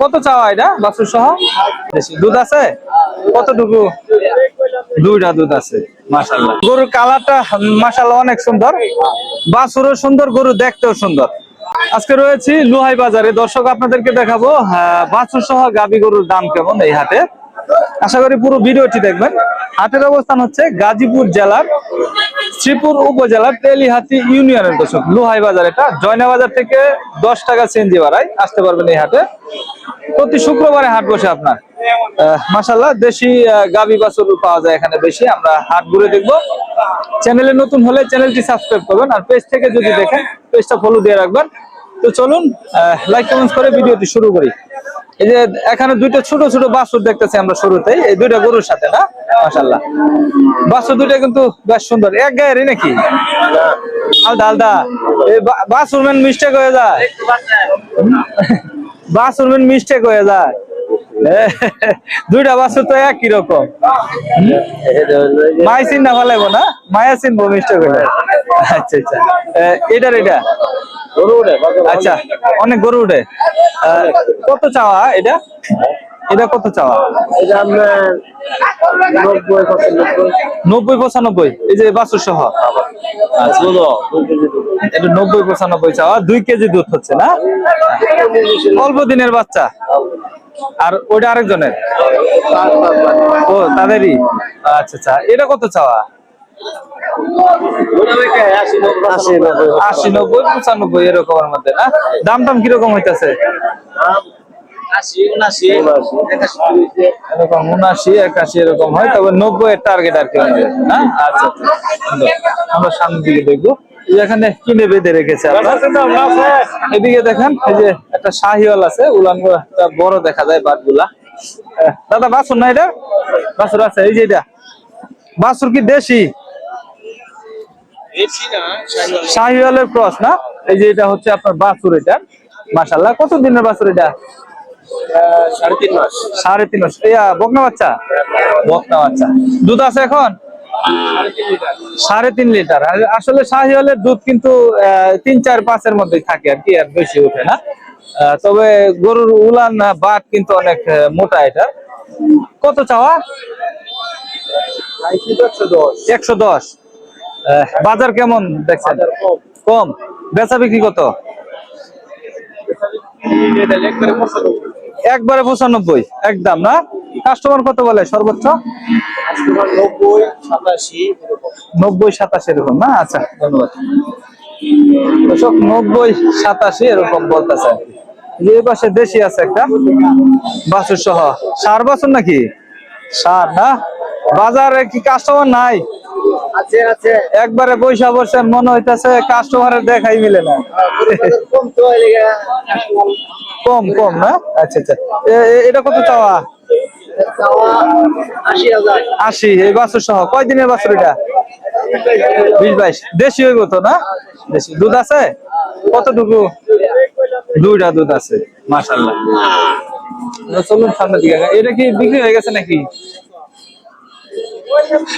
কত চাওয়া এটা? বাছুর সহ? দুধ আছে? কতটুকু? দুইটা দুধ আছে মাশাল্লাহ গরুর কালারটা মাশাল্লাহ অনেক সুন্দর। বাছুরও সুন্দর, গরু দেখতেও সুন্দর। আজকে রয়েছি লুহাই বাজারে। দর্শক, আপনাদেরকে দেখাবো বাছুর সহ গাবি গরুর দাম কেমন এই হাটে। আশা করি পুরো ভিডিওটি দেখবেন। হাটের অবস্থান হচ্ছে গাজীপুর জেলার শ্রীপুর উপজেলার তেলিহাতি ইউনিয়নের দর্শক, লুহাই বাজার এটা। জয়না বাজার থেকে দশ টাকা চেঞ্জি বাড়ায়, আসতে পারবেন এই হাটে। প্রতি শুক্রবারে হাট বসে আপনার। মাসাল্লাহ দেশি গাভী বাছুর পাওয়া যায় এখানে বেশি, আমরা হাট ঘুরে দেখব। চ্যানেলে নতুন হলে চ্যানেলটি সাবস্ক্রাইব করবেন, আর পেজ থেকে যদি দেখেন, পেজটা ফলো দিয়ে রাখবেন। তো চলুন লাইক কমেন্ট করে ভিডিওটি শুরু করি। এই যে এখানে দুইটা ছোট ছোট বাছুর দেখতেছি আমরা শুরুতেই। এই দুইটা গরুর সাথে, না? মাসাল্লাহ বাছুর দুইটা কিন্তু বেশ সুন্দর। এক গায়েরই নাকি? আলদা আলদা। এই বা- বাছুরম্যান মিস্টেক হয়ে যায়। বাছুরম্যান মিস্টেক হয়ে যায়। দুইটা বাছুর তো একই রকম। মাই চিন্তা ভালো না? মায়া চিনবো মিস্টেক হলে আচ্ছা আচ্ছা। এটার এটা? আচ্ছা অনেক গরু উঠে। কত চাওয়া এটা? এটা কত চাওয়া? এটা নব্বই পঁচানব্বই। এই যে বাছুর সহ। আচ্ছা এটা নব্বই পঁচানব্বই চাওয়া। দুই কেজি দুধ হচ্ছে না? অল্প দিনের বাচ্চা। আর ওইটা আরেকজনের? ও তাদেরই? আচ্ছা আচ্ছা। এটা কত চাওয়া? আশি নব্বই। পঁচানব্বই এরকমের মধ্যে না? দাম টাম কীরকম হইতাছে? আশি উনাশি এরকম উনাশি একাশি এরকম হয় তবে নব্বই এর টার্গেট আর কি না? আচ্ছা আচ্ছা। আমরা সামনের দিকে দেখব। এখানে কিনে বেঁধে রেখেছে এদিকে দেখেন এই যে একটা শাহিওয়াল আছে উলান একটা বড় দেখা যায় বাটগুলা আহ, দাদা বাছুর না এটা? বাসুর আছে এই যে এটা। বাসুর কি দেশি? শাহিওয়ালের ক্রস না? এই যে এটা হচ্ছে আপনার বাছুর এটা। মাশাল্লাহ কত দিনের বাছুর এটা? সাড়ে তিন মাস। সাড়ে তিন মাস। ইয়া বকনা বাচ্চা? বকনা বাচ্চা। দুধ আছে এখন? সাড়ে তিন লিটার। আসলে শাহিওয়ালের দুধ কিন্তু তিন চার পাঁচের মধ্যে থাকে আর কি আর বেশি ওঠে না। তবে গরুর উলান বাট কিন্তু অনেক মোটা এটা। কত চাওয়া? একশো দশ। বাজার কেমন দেখছেন? কম। বেচা বিক্রি কত? একবারে পঁচানব্বই। একদম না? কাস্টমার কত বলে সর্বোচ্চ? নব্বই সাতাশি এরকম। না? আচ্ছা ধন্যবাদ। দর্শক নব্বই সাতাশি এরকম বলতেছে। যে পাশে দেশি আছে একটা বাছুর সহ সার বাছুর নাকি? সার না? বাজারে কি কাস্টমার নাই? আছে আছে। একবারে পয়সা বসেন মনে হইতেছে কাস্টমারের দেখাই মিলে না। কম তো কম কম না? আচ্ছা আচ্ছা। এটা কত চাওয়া? আশি এই বাছুর সহ। কয় দিনের বাছুর এটা? বিশ বাইশ। দেশি হইব তো না? দেশি। দুধ আছে? কতটুকু? দুইটা দুধ আছে মাশাল্লাহ চলুন সামনের দিকে। এটা কি বিক্রি হয়ে গেছে নাকি?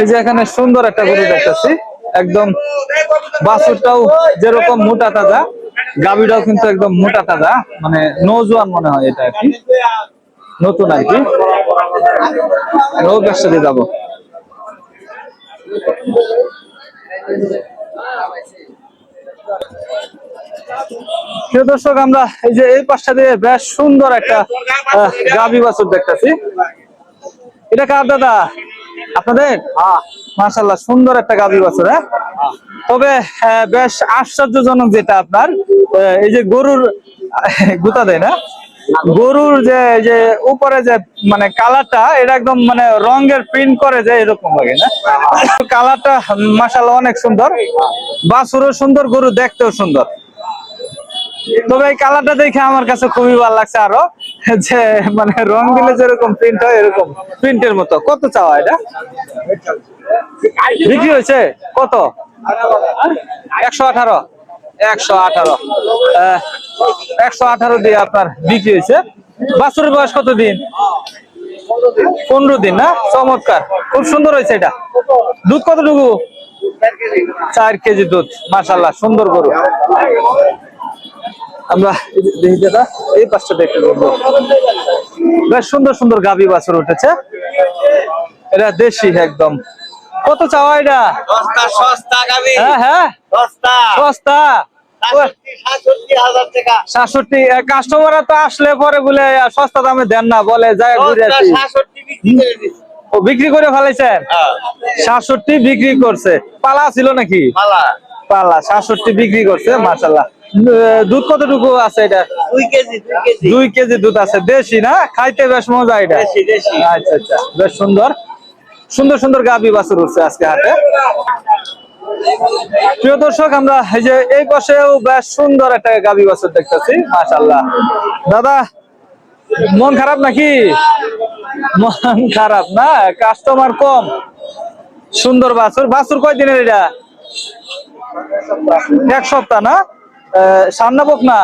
এই যে এখানে সুন্দর একটা গরু দেখতেছি একদম বাছুরটাও যেরকম মোটা তাজা, গাভীটাও কিন্তু একদম মোটা তাজা মানে নজওয়ান মনে হয় এটা আর কি। নতুন আর কি। দিয়ে যাব। দর্শক, আমরা এই যে এই পাশটা দিয়ে বেশ সুন্দর একটা গাভী বাছুর দেখতেছি। এটা কার দাদা? আপনাদের? মাশাল্লাহ সুন্দর একটা গাভী বাছুর হ্যাঁ? তবে আহ, বেশ আশ্চর্যজনক যেটা আপনার এই যে গরুর গুতা দেয় না? গরুর যে এই যে উপরে যে মানে কালারটা এটা একদম মানে রঙের প্রিন্ট করে যে এরকম লাগে না? কালারটা মাশাল্লাহ অনেক সুন্দর। বাছুরও সুন্দর গরু দেখতেও সুন্দর। তবে এই কালারটা দেখে আমার কাছে খুবই ভালো লাগছে আরও। যে মানে রং দিলে যেরকম প্রিন্ট হয়, এরকম প্রিন্টের মতো। কত চাওয়া এটা? বিক্রি হয়েছে? কত? একশো আঠারো। একশো আঠারো। একশো আঠারো দিয়ে আপনার বিক্রি হয়েছে। বাছুরের বয়স কত দিন? পনেরো দিন, না? চমৎকার। খুব সুন্দর হয়েছে এটা। দুধ কতটুকু? চার কেজি দুধ মাশাল্লাহ সুন্দর গরু। আমরা এই যে- দেখি দাদা এই পাশটা দেখতে পাবো। বেশ সুন্দর সুন্দর গাবি বাছুর উঠেছে। এটা দেশি একদম। কত চাওয়া এটা? সস্তা হ্যাঁ হ্যাঁ। সস্তা। সস্তা। তো আসলে পরে বলে সস্তা দামে দেন না বলে যায় ঘুরে আসি। বিক্রি ও বিক্রি করে হ্যাঁ। বিক্রি করছে। পালা ছিল নাকি? পালা। সাতষট্টি বিক্রি করছে মাশাল্লাহ দুধ কতটুকু আছে এটা? দুই কেজি দুই কেজি। দুধ আছে। দেশি না? খাইতে বেশ মজা এটা। আচ্ছা আচ্ছা। বেশ সুন্দর। সুন্দর সুন্দর গাবি বাছুর উঠছে আজকে হাতে। প্রিয় দর্শক আমরা এই যে এই পাশেও বেশ সুন্দর একটা গাবি বাছুর দেখতেছি মাশাল্লাহ দাদা মন খারাপ নাকি? মন খারাপ না? কাস্টমার কম। সুন্দর বাছুর। বাছুর কয় দিনের এটা? এক সপ্তাহ না? সামনা বকনা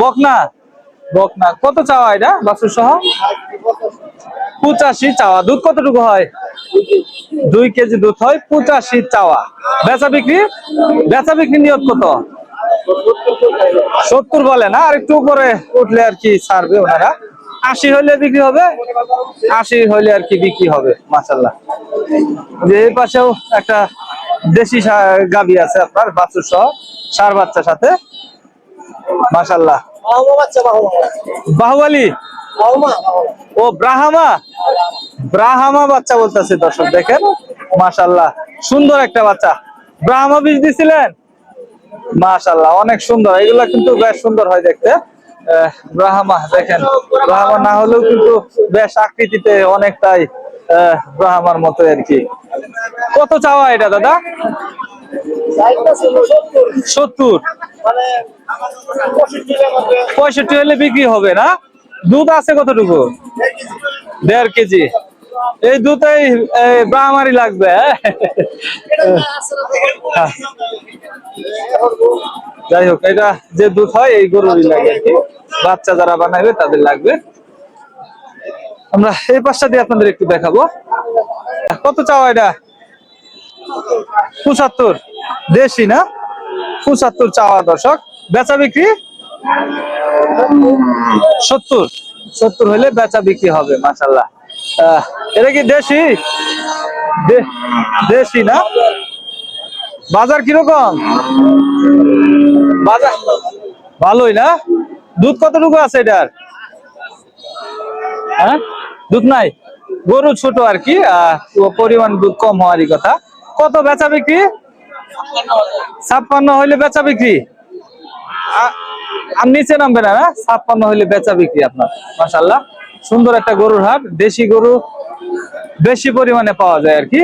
বকনা বকনা। কত চাওয়া এটা বাছুর সহ পঁচাশি চাওয়া। দুধ কতটুকু হয়? দুই কেজি দুধ হয়, পঁচাশি চাওয়া। বেচা বিক্রি? বেচা বিক্রি নিয়ত কত? সত্তর বলে না? আর একটু উপরে উঠলে আর কি ছাড়বে ওনারা। আশি হলে বিক্রি হবে, আশি হলে আর কি বিক্রি হবে মাসাল্লাহ যে এই পাশেও একটা দেশি গাভী আছে আপনার বাছুর সহ সার বাচ্চার সাথে। মাসাল্লাহ বাহুবালি? ও ব্রাহামা? ব্রাহামা বাচ্চা বলতেছে দর্শক দেখেন। মাশাল্লাহ সুন্দর একটা বাচ্চা। ব্রাহ্মা বীজ দিছিলেন? মাশাল্লাহ অনেক সুন্দর। এগুলা কিন্তু বেশ সুন্দর হয় দেখতে। আহ, ব্রাহ্মা দেখেন। ব্রাহ্মা না হলেও কিন্তু বেশ আকৃতিতে অনেকটাই ব্রাহ্মার মতো আর কি। কত চাওয়া এটা, দাদা? সত্তর। পঁয়ষট্টি হলে বিক্রি হবে না? দুধ আছে কতটুকু? দেড় কেজি। এই দুধেই ব্রাহ্মারি লাগবে হ্যাঁ? যাই হোক, এটা যে দুধ হয়, এই গরুরই লাগে বাচ্চা যারা বানাবে তাদের লাগবে। আমরা এই পাশটা দিয়ে আপনাদের একটু দেখাবো। কত চাওয়া এটা? পঁচাত্তর। দেশি না? পঁচাত্তর চাওয়া দর্শক। বেচা বিক্রি? সত্তর। সত্তর হলে বেচা বিক্রি হবে মাসাল্লাহ এটা কি দেশি? দেশি না? বাজার কীরকম? বাজার ভালোই না? দুধ কতটুকু আছে এটার? হ্যাঁ? দুধ নাই। গরু ছোট আর কি পরিমাণ দুধ কম হওয়ারই কথা। কত বেচা বিক্রি? ছাপ্পান্ন হইলে বেচা বিক্রি। আর নিচে নামবে না ছাপ্পান্ন হইলে বেচা বিক্রি আপনার মাসাল্লাহ সুন্দর একটা গরুর হাট দেশি গরু বেশি পরিমাণে পাওয়া যায় আর কি।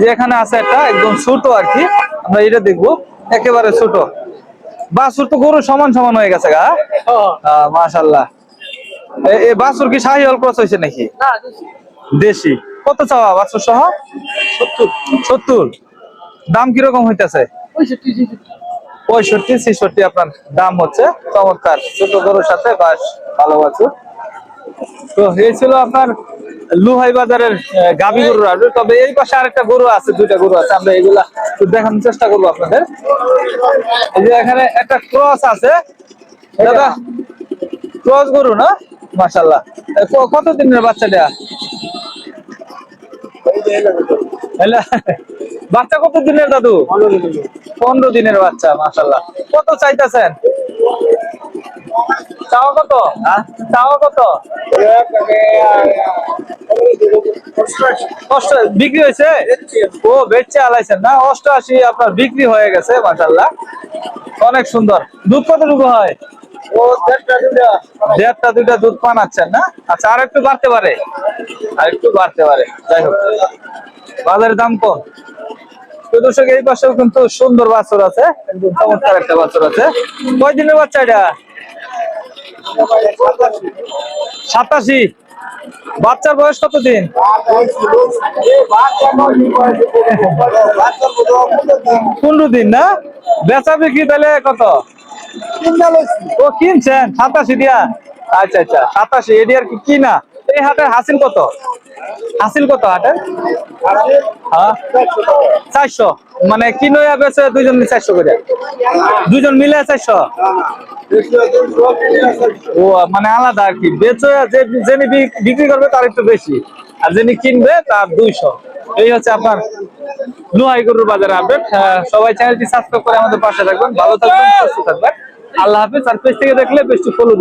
যে এখানে আছে একটা একদম ছোট আর কি। আমরা এটা দেখব একেবারে ছোট। বাছুর তো গরু সমান সমান হয়ে গেছে গা। আহ, মাশাল্লাহ এ- এ বাছুর কি শাহি অল্প হয়েছে নাকি? দেশি। কত চাওয়া বাছুর সহ? সত্তর। দাম কীরকম হইতেছে? পঁয়ষট্টি ছেষট্টি। আপনার দাম হচ্ছে। চমৎকার। ছোট গরুর সাথে বাস ভালো বাছুর। তো এই ছিল আপনার লুহাই বাজারের গাভী গরুর হাট। তবে এই পাশে আরেকটা গরু আছে দুইটা গরু আছে। আমরা এগুলা দেখানোর চেষ্টা করব আপনাদের। এই যে এখানে একটা ক্রস আছে। দাদা ক্রস গরু না? মাশাল্লাহ কত দিনের বাচ্চাটা? বাচ্চা কত দিনের দাদু? পনেরো দিনের বাচ্চা মাশাল্লাহ কত চাইতেছেন? কত? হ্যাঁ? কত? বিক্রি হয়েছে? ও, বেচে আলাইছেন না? অষ্টআশি আপনার বিক্রি হয়ে গেছে মাশাল্লাহ অনেক সুন্দর। দুধ কতটুকু হয়? দেড়টা, দুইটা। দুধ পানাচ্ছেন না? আচ্ছা আর একটু বাড়তে পারে? আর একটু বাড়তে পারে, যাই হোক। বাজারের দাম কম। এই কিন্তু সুন্দর বাছুর আছে চমৎকার একটা বাছুর আছে। কয় দিনের বাচ্চা এটা? সাতাশি। বাচ্চার বয়স কত দিন পনেরো দিন, না? বেচা বিক্রি তাহলে কত? ও কিনছেন? সাতাশি দিয়া? আচ্ছা আচ্ছা সাতাশি। কি এই হাটের হাসিল কত? হাসিল কত হাটের? হ্যাঁ? চারশো। মানে মিলে চারশো করে দুইজন মিলে চারশো? ও মানে আলাদা আর কি। বেচে যে বিক্রি করবে তার একটু বেশি। আর যিনি কিনবে তার দুইশো। এই হচ্ছে আপনার লোহাই গরুর বাজারে আপডেট সবাই চ্যানেলটি সাবস্ক্রাইব করে আমাদের পাশে থাকবেন। ভালো থাকবেন, সুস্থ থাকবেন। আল্লাহ হাফেজ। আর পেজ থেকে দেখলে পেজটি ফলো